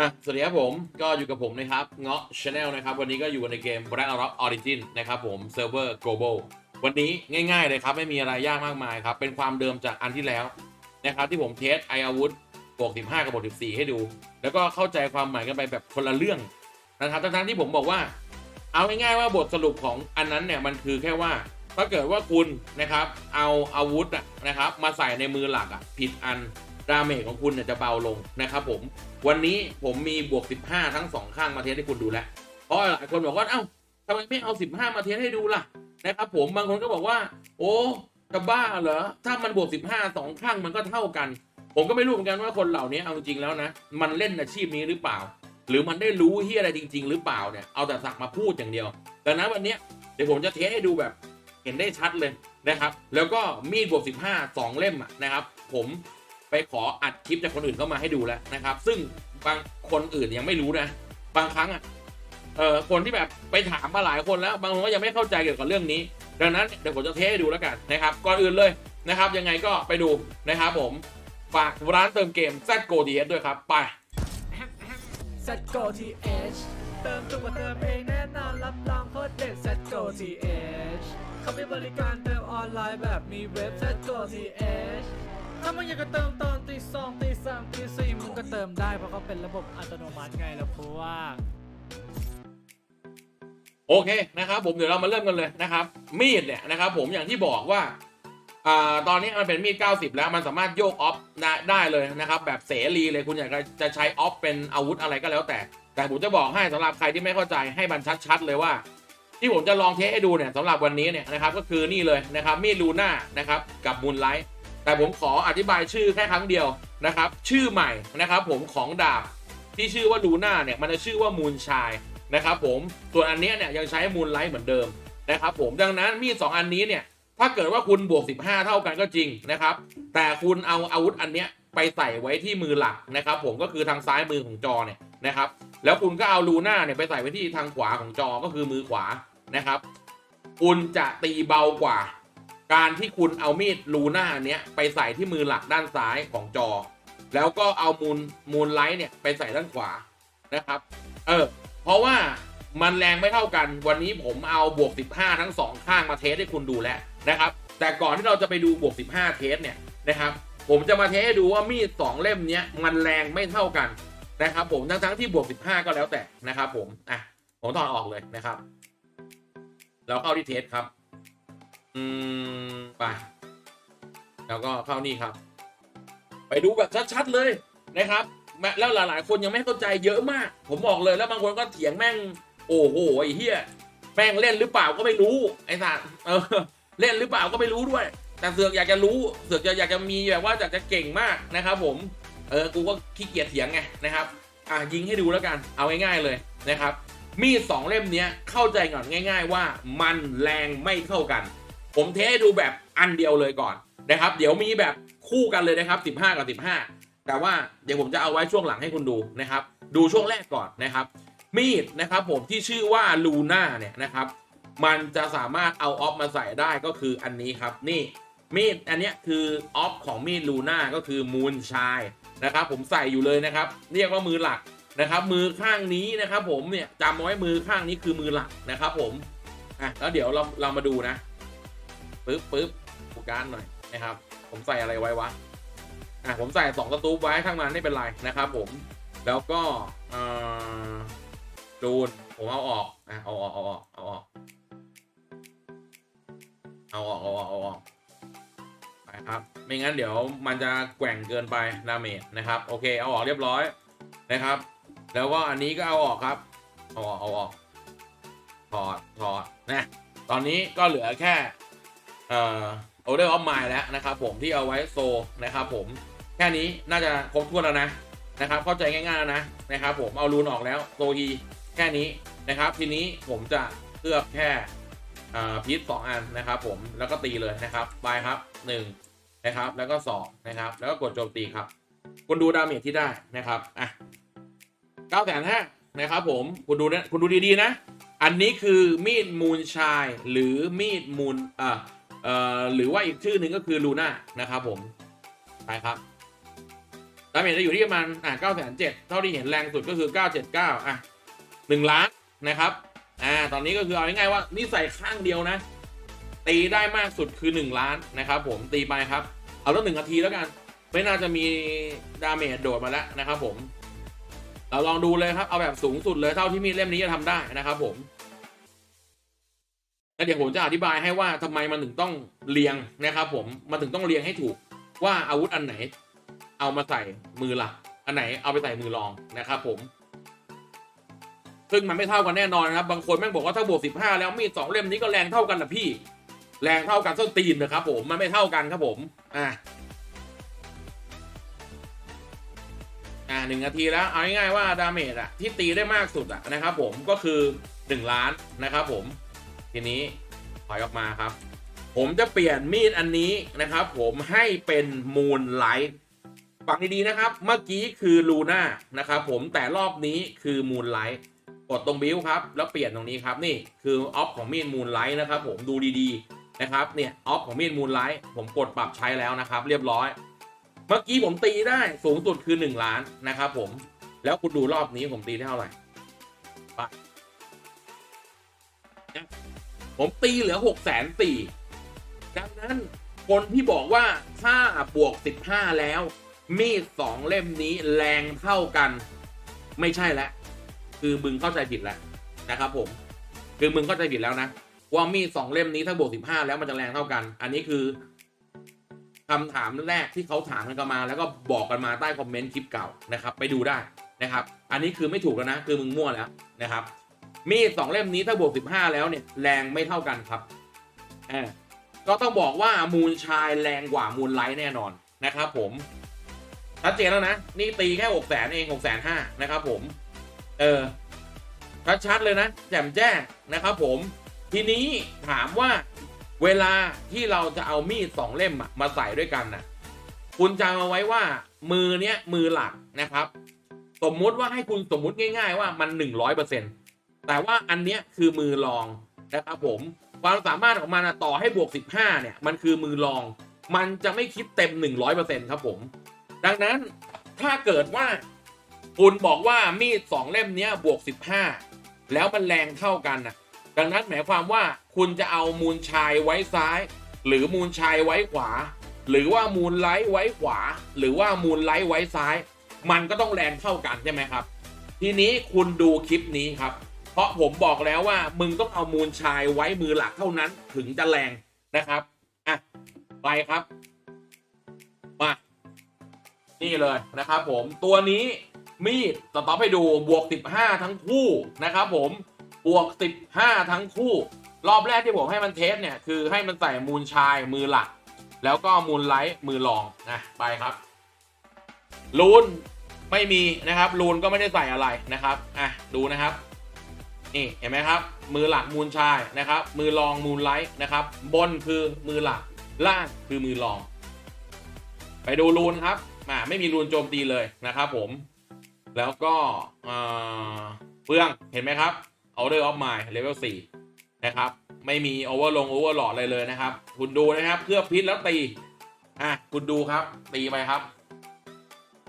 อะสวัสดีครับผมก็อยู่กับผมนะครับเงาะชาแนลนะครับ วันนี้ก็อยู่ในเกม Black Rock Origin นะครับผมเซิร์ฟเวอร์ global วันนี้ง่าย ๆ เลยครับ ไม่มีอะไรยากมากมายครับ เป็นความเดิมจากอันที่แล้วนะครับ ที่ผมเทสไออาวุธบวก15 กับบวก14 ให้ดู แล้วก็เข้าใจความหมายกันไปแบบคนละเรื่องนะครับทั้งๆที่ผมบอกว่า เอาง่ายๆว่าบทสรุปของอันนั้นเนี่ยมันคือแค่ว่าถ้าเกิดว่าคุณนะครับเอาอาวุธนะครับมาใส่ในมือหลักอะผิดอัน ดาเมจของคุณเนี่ยจะเบาลงนะครับผม วันนี้ผมมีบวก 15 ทั้งสองข้างมาเทสให้คุณดูแล้ว เพราะหลายคนบอกว่า เอ้าทำไมไม่เอา 15 มาเทสให้ดูล่ะนะครับผม บางคนก็บอกว่า โอ้จะบ้าเหรอ ถ้ามันบวก 15สองข้างมันก็เท่ากัน ผมก็ไม่รู้เหมือนกันว่าคนเหล่านี้เอาจริงแล้วนะ มันเล่นอาชีพนี้หรือเปล่า หรือมันได้รู้ที่อะไรจริง ๆ หรือเปล่าเนี่ย เอาแต่สักมาพูดอย่างเดียว แต่นะวันนี้เดี๋ยวผมจะเทสให้ดูแบบเห็นได้ชัดเลยนะครับ แล้วก็มีดบวก 15 2 เล่มนะครับ ผม ไปขออัดคลิปจากคนอื่นเข้ามาให้ดูแล้วนะครับ ซึ่งบางคนอื่นยังไม่รู้นะ บางครั้งอะเออคนที่แบบไปถามมาหลายคนแล้ว บางคนก็ยังไม่เข้าใจเกี่ยวกับเรื่องนี้ ดังนั้นเดี๋ยวผมจะเทให้ดูแล้วกันนะครับ ก่อนอื่นเลยนะครับ ยังไงก็ไปดูนะครับผมฝากร้านเติมเกม z g o d s ด้วยครับ ไป Set Go TH เติมตัวเติมเองแน่นอนรับรองโคตรเด็ด Set Go TH เขามีบริการเติมออนไลน์แบบมีเว็บ Set Go TH ถ้ามึงอยากจะเติมตอนตีสองตีสามตีสี่มึงก็เติมได้เพราะเขาเป็นระบบอัตโนมัติไงล่ะพวกโอเคนะครับผมเดี๋ยวเรามาเริ่มกันเลยนะครับ มีดเนี่ยนะครับผมอย่างที่บอกว่าอ่าตอนนี้มันเป็นมีด 90 แล้วมันสามารถโยกออฟได้ได้เลยนะครับ แบบเสรีเลยคุณอยากจะใช้ออฟเป็นอาวุธอะไรก็แล้วแต่ แต่ผมจะบอกให้สำหรับใครที่ไม่เข้าใจให้มันชัดๆเลยว่า ที่ผมจะลองเทสให้ดูเนี่ยสำหรับวันนี้เนี่ยนะครับก็คือนี่เลยนะครับมีดลูน่านะครับกับมูนไลท์ แต่ผมขออธิบายชื่อแค่ครั้งเดียวนะครับ ชื่อใหม่นะครับผมของดาบที่ชื่อว่าลูน่าเนี่ยมันจะชื่อว่ามูนชายนะครับผมส่วนอันนี้เนี่ยยังใช้มูนไลท์เหมือนเดิมนะครับผมดังนั้นมีดสองอันนี้เนี่ยถ้าเกิดว่าคุณบวก 15 เท่ากันก็จริงนะครับ แต่คุณเอาอาวุธอันเนี้ยไปใส่ไว้ที่มือหลักนะครับ ผมก็คือทางซ้ายมือของจอเนี่ยนะครับ แล้วคุณก็เอาลูน่าเนี่ยไปใส่ไว้ที่ทางขวาของจอก็คือมือขวานะครับ คุณจะตีเบากว่า การที่คุณเอามีดลูน่าเนี้ยไปใส่ที่มือหลักด้านซ้ายของจอ แล้วก็เอามูลมูลไลท์เนี่ยไปใส่ด้านขวานะครับ เออ เพราะว่ามันแรงไม่เท่ากัน วันนี้ผมเอาบวก 15 ทั้งสองข้างมาเทสให้คุณดูแล้วนะครับ แต่ก่อนที่เราจะไปดูบวก 15 เทสเนี่ยนะครับ ผมจะมาเทสให้ดูว่ามีดสองเล่มเนี้ยมันแรงไม่เท่ากันนะครับ ผมทั้งทั้งที่บวก 15 ก็แล้วแต่นะครับ ผม อะ ผมถอดออกเลยนะครับ แล้วเข้าที่เทสครับ อืมไปแล้วก็เข้านี่ครับ ไปดูแบบชัดๆเลยนะครับแม้แล้วหลายๆ คนยังไม่เข้าใจเยอะมาก ผมบอกเลยแล้วบางคนก็เถียงแม่ง โอ้โหไอ้เฮียแม่งเล่นหรือเปล่าก็ไม่รู้ไอ้สัตว์เออเล่นหรือเปล่าก็ไม่รู้ด้วย แต่เสือกอยากจะรู้เสือกจะอยากจะมีแบบว่าอยากจะเก่งมากนะครับ ผมเออกูก็ขี้เกียจเถียงไงนะครับอะยิงให้ดูแล้วกันเอาง่ายๆเลยนะครับ มีดสองเล่มเนี้ยเข้าใจก่อนง่าย ๆ ว่ามันแรงไม่เท่ากัน ผมเทให้ดูแบบอันเดียวเลยก่อนนะครับ เดี๋ยวมีแบบคู่กันเลยนะครับ 15 กับ 15 แต่ว่าเดี๋ยวผมจะเอาไว้ช่วงหลังให้คุณดูนะครับ ดูช่วงแรกก่อนนะครับ มีดนะครับผมที่ชื่อว่าลูน่าเนี่ยนะครับ มันจะสามารถเอาออฟมาใส่ได้ก็คืออันนี้ครับนี่มีดอันนี้คือออฟของมีดลูน่าก็คือมูนชายนะครับ ผมใส่อยู่เลยนะครับ เรียกว่ามือหลักนะครับ มือข้างนี้นะครับ ผมเนี่ยจำไว้มือข้างนี้คือมือหลักนะครับ ผมอะแล้วเดี๋ยวเราเรามาดูนะ ปึ๊บปึ๊บโฟกัสหน่อยนะครับ ผมใส่อะไรไว้วะอะผมใส่สองสตูปไว้ข้างมันไม่เป็นไรนะครับ ผมแล้วก็เอ่อดูนผมเอาออกอะเอาออกเอาออกเอาออกเอาออกเอาออกเอาออกไปครับไม่งั้นเดี๋ยวมันจะแกว่งเกินไปดาเมจนะครับโอเคเอาออกเรียบร้อยนะครับ แล้วก็อันนี้ก็เอาออกครับเอาออกเอาออกถอดถอดนะตอนนี้ก็เหลือแค่ เอ่อ order of mine แล้วนะครับผมที่เอาไว้โซนะครับผมแค่นี้น่าจะครบถ้วนแล้วนะนะครับเข้าใจง่ายๆแล้วนะนะครับผมเอารูนออกแล้วโซฮีแค่นี้นะครับทีนี้ผมจะเลือกแค่พีทสองอันนะครับผมแล้วก็ตีเลยนะครับไปครับหนึ่งนะครับแล้วก็สองนะครับแล้วก็กดโจมตีครับคุณดูดาเมจที่ได้นะครับอะเก้าแสนห้านะครับผมคุณดูนะคุณดูดีๆนะ อันนี้คือมีดมูนชายหรือมีดมูนอ่า เอ่อหรือว่าอีกชื่อหนึ่งก็คือลูน่านะครับผมไปครับดาเมจจะอยู่ที่ประมาณอ่าเก้าแสนเจ็ดเท่าที่เห็นแรงสุดก็คือเก้าเจ็ดเก้าอะหนึ่งล้านนะครับอ่าตอนนี้ก็คือเอาง่ายๆว่านี่ใส่ข้างเดียวนะ ตีได้มากสุดคือหนึ่งล้านนะครับผมตีไปครับ เอาตั้งหนึ่งนาทีแล้วกัน ไม่น่าจะมีดาเมจโดดมาแล้วนะครับผมเราลองดูเลยครับเอาแบบสูงสุดเลยเท่าที่มีดเล่มนี้จะทำได้นะครับผม แล้วเดี๋ยวผมจะอธิบายให้ว่าทำไมมันถึงต้องเรียงนะครับ ผมมันถึงต้องเรียงให้ถูกว่าอาวุธอันไหน เอามาใส่มือหลัก อันไหนเอาไปใส่มือรองนะครับ ผมซึ่งมันไม่เท่ากันแน่นอนนะครับ บางคนแม่งบอกว่าถ้าบวกสิบห้าแล้วมีดสองเล่มนี้ก็แรงเท่ากันนะพี่ แรงเท่ากันส้นตีนนะครับ ผมมันไม่เท่ากันครับผมอะอ่าหนึ่งนาทีแล้วเอาง่ายๆว่าดาเมจอะที่ตีได้มากสุดอะนะครับ ผมก็คือหนึ่งล้านนะครับ ผม ทีนี้ถอยออกมาครับ ผมจะเปลี่ยนมีดอันนี้นะครับ ผมให้เป็นมูนไลท์ฟังดีๆนะครับ เมื่อกี้คือลูน่านะครับผมแต่รอบนี้คือมูนไลท์กดตรงบิวครับ แล้วเปลี่ยนตรงนี้ครับนี่คือออฟของมีดมูนไลท์นะครับผมดูดีๆนะครับเนี่ยออฟของมีดมูนไลท์ผมกดปรับใช้แล้วนะครับ เรียบร้อย เมื่อกี้ผมตีได้สูงสุดคือ 1 ล้านนะครับผมแล้วคุณดูรอบนี้ผมตีได้เท่าไหร่ไป ผมตีเหลือ6กแสนสี่ดังนั้นคนที่บอกว่าถ้าบวก 15 แล้ว มีดสองเล่มนี้แรงเท่ากัน ไม่ใช่แล้วคือมึงเข้าใจผิดแล้วนะครับผมคือมึงเข้าใจผิดแล้วนะว่ามีดสองเล่มนี้ถ้าบวก 15 แล้วมันจะแรงเท่ากัน อันนี้คือคำถามแรกที่เขาถามกันมา แล้วก็บอกกันมาใต้คอมเมนต์คลิปเก่านะครับ ไปดูได้นะครับ อันนี้คือไม่ถูกแล้วนะ คือมึงมั่วแล้วนะครับ มีดสองเล่มนี้ถ้าบวก15แล้วเนี่ยแรงไม่เท่ากันครับเออก็ต้องบอกว่ามูลชายแรงกว่ามูลไลท์แน่นอนนะครับผมชัดเจนแล้วนะ นี่ตีแค่6แสนเอง6แสนห้านะครับผม เออชัดๆเลยนะ แจ่มแจ้งนะครับผม ทีนี้ถามว่าเวลาที่เราจะเอามีดสองเล่มอะมาใส่ด้วยกันน่ะ คุณจำเอาไว้ว่ามือเนี้ยมือหลักนะครับ สมมุติว่าให้คุณสมมุติง่าย ๆ ว่ามันหนึ่งร้อยเปอร์เซ็น แต่ว่าอันเนี้ยคือมือรองนะครับผมความสามารถของมันต่อให้บวกสิบห้าเนี่ย มันคือมือรอง มันจะไม่คิดเต็มหนึ่งร้อยเปอร์เซ็นครับผม ดังนั้นถ้าเกิดว่าคุณบอกว่ามีดสองเล่มเนี้ยบวกสิบห้าแล้วมันแรงเท่ากันนะดังนั้นหมายความว่าคุณจะเอามูลชายไว้ซ้าย หรือมูลชายไว้ขวา หรือว่ามูลไลท์ไว้ขวา หรือว่ามูลไลท์ไว้ซ้าย มันก็ต้องแรงเท่ากันใช่ไหมครับ ทีนี้คุณดูคลิปนี้ครับ เพราะผมบอกแล้วว่ามึงต้องเอามูลชายไว้มือหลักเท่านั้นถึงจะแรงนะครับอะไปครับมานี่เลยนะครับผมตัวนี้มีดต็อปให้ดูบวก 15 ทั้งคู่นะครับผมบวก 15 ทั้งคู่ รอบแรกที่ผมให้มันเทสเนี่ยคือให้มันใส่มูลชายมือหลัก แล้วก็มูลไลท์มือรองนะไปครับลูนไม่มีนะครับลูนก็ไม่ได้ใส่อะไรนะครับอะดูนะครับ นี่เห็นไหมครับ มือหลักมูลชายนะครับ มือรองมูลไลท์นะครับ บนคือมือหลักล่างคือมือรอง ไปดูรูนครับอ่าไม่มีรูนโจมตีเลยนะครับผม แล้วก็เฟืองเห็นไหมครับ Order of Mind Level 4นะครับ ไม่มี Over ลง Over หลอดเลยเลยนะครับ คุณดูนะครับเคลือบพิษแล้วตีอะคุณดูครับ ตีไปครับ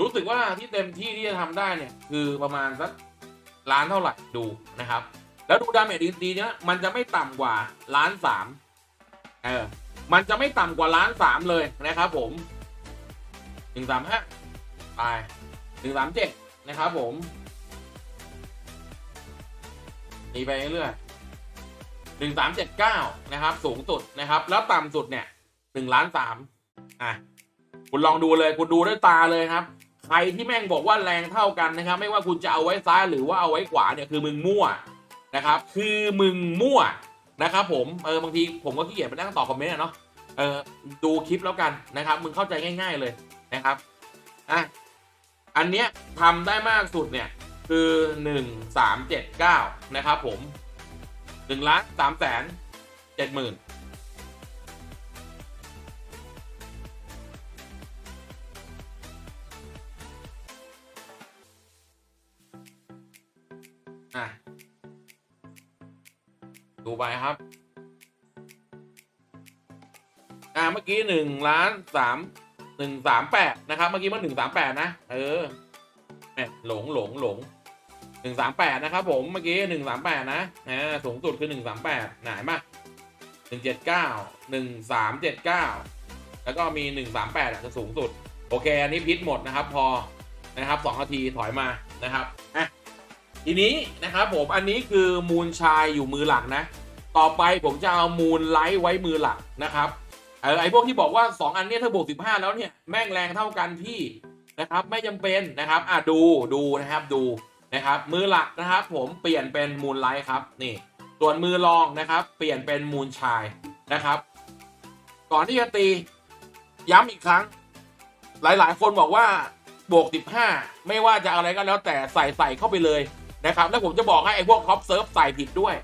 รู้สึกว่าที่เต็มที่ที่จะทำได้เนี่ย คือประมาณสัก ล้านเท่าไหร่ดูนะครับ แล้วดูดาเมจดีๆเนี้ยมันจะไม่ต่ำกว่าล้านสามเออมันจะไม่ต่ำกว่าล้านสามเลยนะครับ ผมหนึ่งสามห้าไปหนึ่งสามเจ็ดนะครับผมตีไปเรื่อยหนึ่งสามเจ็ดเก้านะครับ สูงสุดนะครับ แล้วต่ำสุดเนี่ยหนึ่งล้านสามอะคุณลองดูเลยคุณดูด้วยตาเลยครับ ครที่แม่งบอกว่าแรงเท่ากันนะครับ ไม่ว่าคุณจะเอาไว้ซ้ายหรือว่าเอาไว้ขวาเนี่ยคือมึงมั่วนะครับ คือมึงมั่วนะครับ ผมเออบางทีผมก็ขี้เกียจไปนั่งตอบคอมเมนต์อะเนาะเออดูคลิปแล้วกันนะครับ มึงเข้าใจง่าย ๆเลยนะครับอะอันเนี้ยทำได้มากสุดเนี่ยคือหนึ่งสามเจ็ดเก้านะครับ ผมหนึ่งล้านสามแสนเจ็ดหมื่น ดูไปครับ อ่าเมื่อกี้หนึ่งล้านสามหนึ่งสามแปดนะครับ เมื่อกี้มันหนึ่งสามแปดนะ เออแหมหลงหลงหลงหนึ่งสามแปดนะครับผมเมื่อกี้หนึ่งสามแปดนะอ่าสูงสุดคือหนึ่งสามแปดไหนมาหนึ่งเจ็ดเก้าหนึ่งสามเจ็ดเก้าแล้วก็มีหนึ่งสามแปดจะสูงสุด โอเค อันนี้พิษหมดนะครับ พอนะครับสองนาทีถอยมานะครับอะ ทีนี้นะครับผมอันนี้คือมูลชายอยู่มือหลักนะ ต่อไปผมจะเอามูลไลท์ไว้มือหลักนะครับเออไอพวกที่บอกว่า 2 อันนี้ถ้าบวก15 แล้วเนี่ยแม่งแรงเท่ากันพี่นะครับไม่จำเป็นนะครับอะดูดูนะครับดูนะครับมือหลักนะครับ ผมเปลี่ยนเป็นมูลไลท์ครับนี่ส่วนมือรองนะครับ เปลี่ยนเป็นมูลชายนะครับ ก่อนที่จะตีย้ำอีกครั้ง หลายๆ คนบอกว่าบวก15 ไม่ว่าจะอะไรก็แล้วแต่ใส่ใส่เข้าไปเลย นะครับแล้วผมจะบอกให้ไอ้พวกท็อปเซิร์ฟใส่ผิดด้วย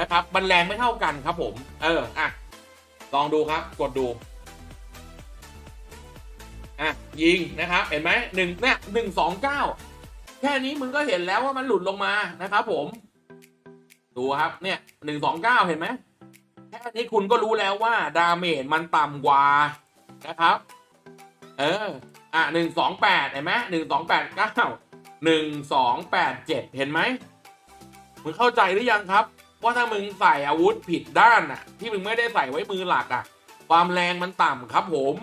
นะครับมันแรงไม่เท่ากันครับผม เอออะลองดูครับกดดูอะยิงนะครับ เห็นไหมหนึ่งเนี่ยหนึ่งสองเก้าแค่นี้มึงก็เห็นแล้วว่ามันหลุดลงมานะครับผม ดูครับเนี่ยหนึ่งสองเก้าเห็นไหมแค่นี้คุณก็รู้แล้วว่าดาเมจมันต่ำกว่านะครับ เอออะหนึ่งสองแปดเห็นไหมหนึ่งสองแปดเก้า หนึ่งสองแปดเจ็ดเห็นไหมมึงเข้าใจหรือยังครับ ว่าถ้ามึงใส่อาวุธผิดด้านน่ะ ที่มึงไม่ได้ใส่ไว้มือหลักอะ ความแรงมันต่ำครับผม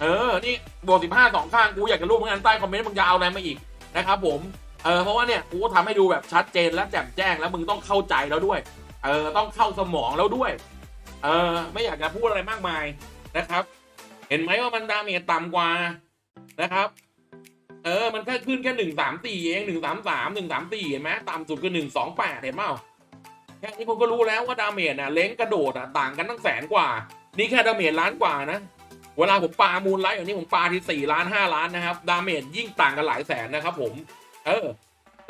เออ นี่บวกสิบห้าสองข้างกูอยากจะรู้เหมือนกันใต้คอมเมนต์มึงจะเอาอะไรมาอีกนะครับผม เออเพราะว่าเนี่ยกูก็ทำให้ดูแบบชัดเจนและแจ่มแจ้งแล้วมึงต้องเข้าใจแล้วด้วย เออต้องเข้าสมองแล้วด้วย เออไม่อยากจะพูดอะไรมากมายนะครับ เห็นไหมว่ามันดาเมจต่ำกว่านะครับ เออ มันแค่ขึ้นแค่หนึ่งสามสี่เองหนึ่งสามสามหนึ่งสามสี่เห็นไหมต่ำสุดคือหนึ่งสองแปดเห็นเปล่าแค่นี้ผมก็รู้แล้วว่าดาเมจน่ะเล้งกระโดดอะต่างกันตั้งแสนกว่า นี่แค่ดาเมจล้านกว่านะ เวลาผมปามูลไลท์อย่างนี้ผมปาที่สี่ล้านห้าล้านนะครับ ดาเมจยิ่งต่างกันหลายแสนนะครับผม เออ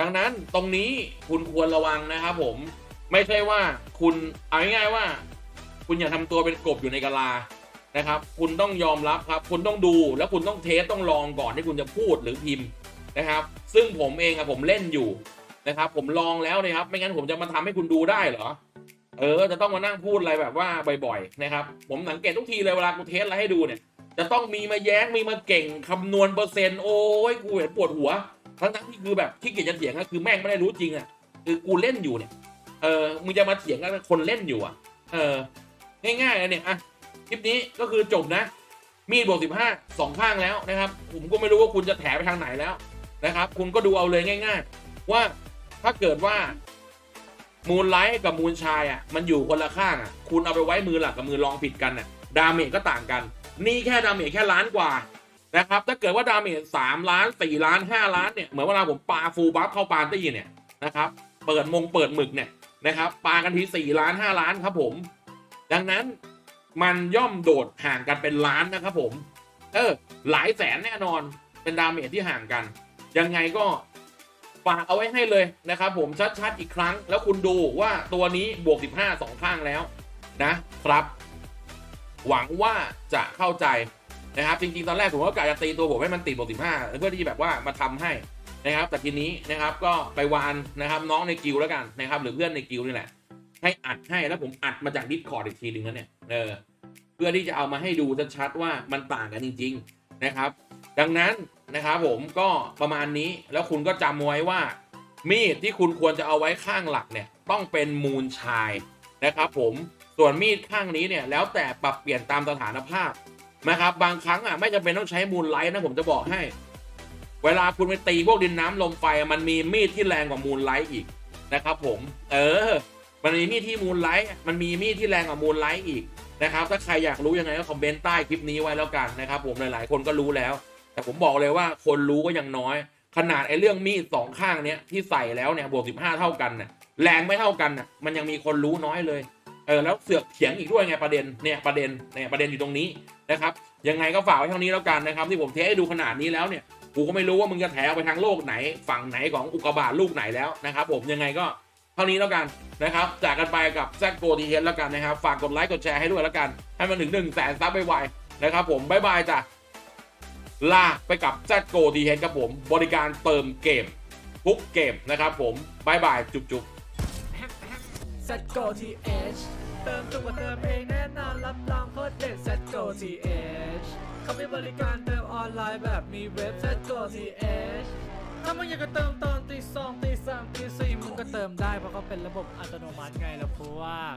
ดังนั้นตรงนี้คุณควรระวังนะครับผม ไม่ใช่ว่าคุณเอาง่ายๆว่า คุณอย่าทำตัวเป็นกบอยู่ในกะลา นะครับ คุณต้องยอมรับครับ คุณต้องดูแล้วคุณต้องเทสต้องลองก่อนที่คุณจะพูดหรือพิมพ์นะครับ ซึ่งผมเองอะผมเล่นอยู่นะครับ ผมลองแล้วนะครับ ไม่งั้นผมจะมาทำให้คุณดูได้เหรอ เออ จะต้องมานั่งพูดอะไรแบบว่าบ่อยๆนะครับ ผมสังเกตทุกทีเลยเวลากูเทสอะไรให้ดูเนี่ย จะต้องมีมาแย้งมีมาเก่งคำนวณเปอร์เซ็นต์โอ้ยกูเห็นปวดหัว ทั้งๆที่คือแบบที่เกียจจะเถียงก็คือแม่งไม่ได้รู้จริงอะคือกูเล่นอยู่เนี่ย เออมึงจะมาเถียงกับคนเล่นอยู่อะเออ ง่ายๆเลยเนี่ยอะ คลิปนี้ก็คือจบนะ มีดบวกสิบห้าสองข้างแล้วนะครับ ผมก็ไม่รู้ว่าคุณจะแถไปทางไหนแล้วนะครับ คุณก็ดูเอาเลยง่าย ๆ ว่าถ้าเกิดว่ามูลไลท์กับมูลชายอะมันอยู่คนละข้างอะ คุณเอาไปไว้มือหลักกับมือรองผิดกันอะดาเมจก็ต่างกัน นี่แค่ดาเมจแค่ล้านกว่านะครับ ถ้าเกิดว่าดาเมจสามล้านสี่ล้านห้าล้านเนี่ยเหมือนเวลาผมปาฟูลบัฟเข้าปาร์ตี้เนี่ยนะครับ เปิดมงเปิดหมึกเนี่ยนะครับปากันทีสี่ล้านห้าล้านครับผม ดังนั้น มันย่อมโดดห่างกันเป็นล้านนะครับผม เออ หลายแสนแน่นอนเป็นดาเมจที่ห่างกัน ยังไงก็ฝากเอาไว้ให้เลยนะครับผมชัดๆอีกครั้ง แล้วคุณดูว่าตัวนี้บวก 15สองข้างแล้วนะครับ หวังว่าจะเข้าใจนะครับ จริงๆ ตอนแรกผมก็กะจะตีตัวผมให้มันติดบวก 15 เพื่อที่แบบว่ามาทำให้นะครับ แต่ทีนี้นะครับก็ไปวานนะครับน้องในกิลแล้วกันนะครับ หรือเพื่อนในกิลนี่แหละ ให้อัดให้แล้วผมอัดมาจากดิสคอร์ดอีกทีหนึ่งแล้วเนี่ยเออเพื่อที่จะเอามาให้ดูชัดๆว่ามันต่างกันจริง ๆนะครับ ดังนั้นนะครับผมก็ประมาณนี้แล้วคุณก็จำไว้ว่า มีดที่คุณควรจะเอาไว้ข้างหลักเนี่ยต้องเป็นมูลชายนะครับ ผมส่วนมีดข้างนี้เนี่ยแล้วแต่ปรับเปลี่ยนตามสถานภาพนะครับ บางครั้งอะไม่จำเป็นต้องใช้มูลไลท์นะผมจะบอกให้ เวลาคุณไปตีพวกดินน้ำลมไฟมันมีมีดที่แรงกว่ามูลไลท์อีกนะครับ ผม เออ มันมีมีดที่มูลไลท์มันมีมีดที่แรงกว่ามูลไลท์อีกนะครับถ้าใครอยากรู้ยังไงก็คอมเมนต์ใต้คลิปนี้ไว้แล้วกันนะครับผมหลายๆ คนก็รู้แล้ว แต่ผมบอกเลยว่าคนรู้ก็ยังน้อย ขนาดไอ้เรื่องมีดสองข้างเนี้ยที่ใส่แล้วเนี่ยบวกสิบห้าเท่ากันน่ะแรงไม่เท่ากันน่ะมันยังมีคนรู้น้อยเลยเออแล้วเสือกเถียงอีกด้วยไงประเด็นเนี่ยประเด็นเนี่ยประเด็นอยู่ตรงนี้นะครับยังไงก็ฝากไว้เท่านี้แล้วกันนะครับที่ผมเทสให้ดูขนาดนี้แล้วเนี่ยกูก็ไม่รู้ว่ามึงจะแถไปทางโลกไหน ฝั่งไหนของอุกกาบาตลูกไหนแล้วนะครับผมยังไงก็ เท่านี้แล้วกันนะครับจากกันไปกับแซกโกทีเฮดแล้วกันนะครับ ฝากกดไลค์กดแชร์ให้ด้วยแล้วกัน ให้มันถึง1นึ่งแสนซับไวๆนะครับผมบ๊ายบายจ้ะลาไปกับแซกโกทีเฮดครับผมบริการเติมเกมทุกเกมนะครับผมบ๊ายบายจุ๊บๆซัดโกทีเอชเติมตัวเติมเองแน่นอนรับรองโคตรเด็ดแซัดโกทีเอชเขามีบริการเติมออนไลน์แบบมีเว็บ Setco TH ถ้ามึงอยากจะเติมตอนตีสองตีสามตีสี่มึงก็เติมได้เพราะเขาเป็นระบบอัตโนมัติไงล่ะพวก